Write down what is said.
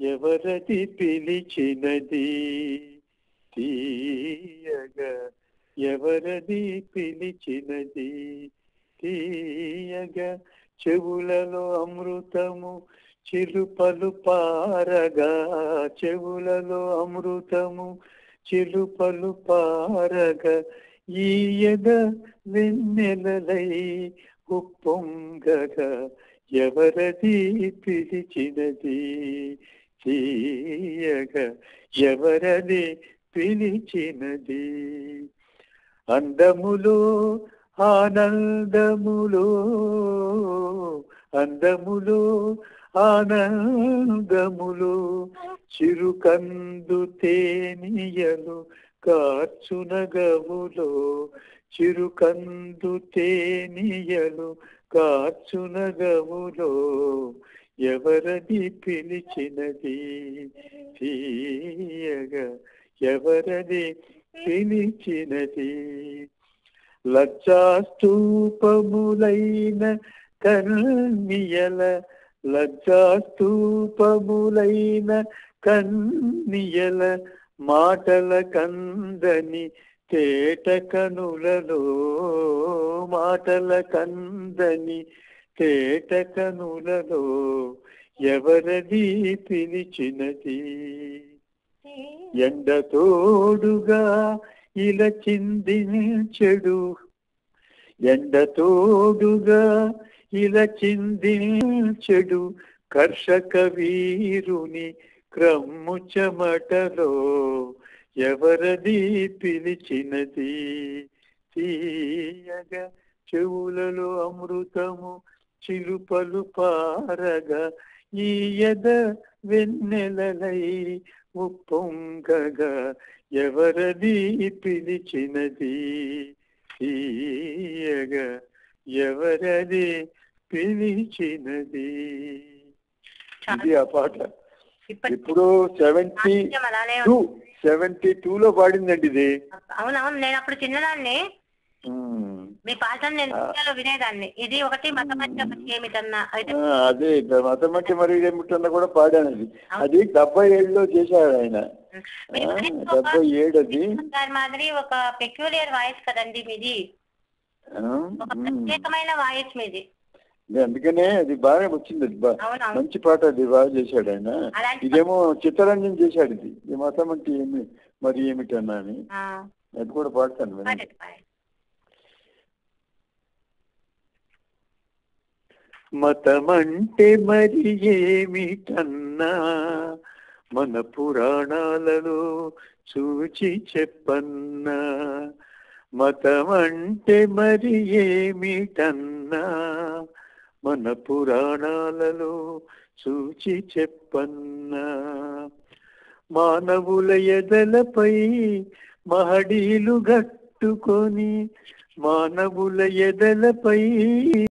ఎవరది పిలిచినది? తీయగా ఎవరది పిలిచినది? తీయగా చెవులలో అమృతము చిలుపలు పారగా. చెవులలో అమృతము చిలుపలు పారగా. ఈయగ వెన్నెలలై ఉప్పొంగగా. ఎవరది పిలిచినది? తీయగా ఎవరది పిలిచినది అందములో ఆనందములో అందములో ఆనందములో చిరుకందు తేనియలు కార్చునగవులో చిరుకందు తేనియలు కార్చునగవులో ఎవరది పిలిచినది? తీయగా ఎవరది పిలిచినది? లజ్జాస్తూపములైన కన్నియల లజ్జాస్తూపములైన కన్నియల మాటల కందని తేట కనులలో మాటల కందని తేటకనులలో ఎవరది పిలిచినది? ఎండ తోడుగా ఇలా చిందించెడు. ఎండ తోడుగా ఇలా చిందించెడు. కర్షక వీరుని క్రమ్ము చెమటలో ఎవరది పిలిచినది? తీయగా చెవులలో అమృతము చిలుపలు పారగా ఈయద వెన్నెలలై ఉప్పొంగగా ఎవరది పిలిచినది? తీయగా ఎవరది పిలిచినది? ఇది ఆ పాట. ఇప్పుడు సెవెంటీ టూ సెవెంటీ టూ లో పాడిందండి ఇది. అవునవును నేను అప్పుడు చిన్నదాన్ని. మీ పాటను నేను వినేదాన్ని. ఇది ఒకటి అదే మతమట్టి మరి ఏమిటన్నా కూడా పాడాను అది అది డెబ్బై ఏడులో చేశాడు ఆయన. డెబ్బై ఏడు అది. మాదిరి ఒక పెక్యులియర్ వాయిస్ కదండి మీది. ప్రత్యేకమైన వాయిస్ మీది. అందుకనే అది బాగా వచ్చింది. అది మంచి పాట అది బాగా చేశాడు ఆయన. ఇదేమో చిత్తరంజన్ చేశాడు ఇది. ఈ మతం అంటే ఏమి మరి ఏమిటన్నా అని. అది కూడా పాడతాను మతమంటే మరి ఏమిటన్నా మన పురాణాలలో చూచి చెప్పన్నా. మతమంటే మరి ఏమిటన్నా మన పురాణాలలో చూచి చెప్పన్నా. మానవుల ఎదలపై మహడీలు గట్టుకొని మానవుల ఎదలపై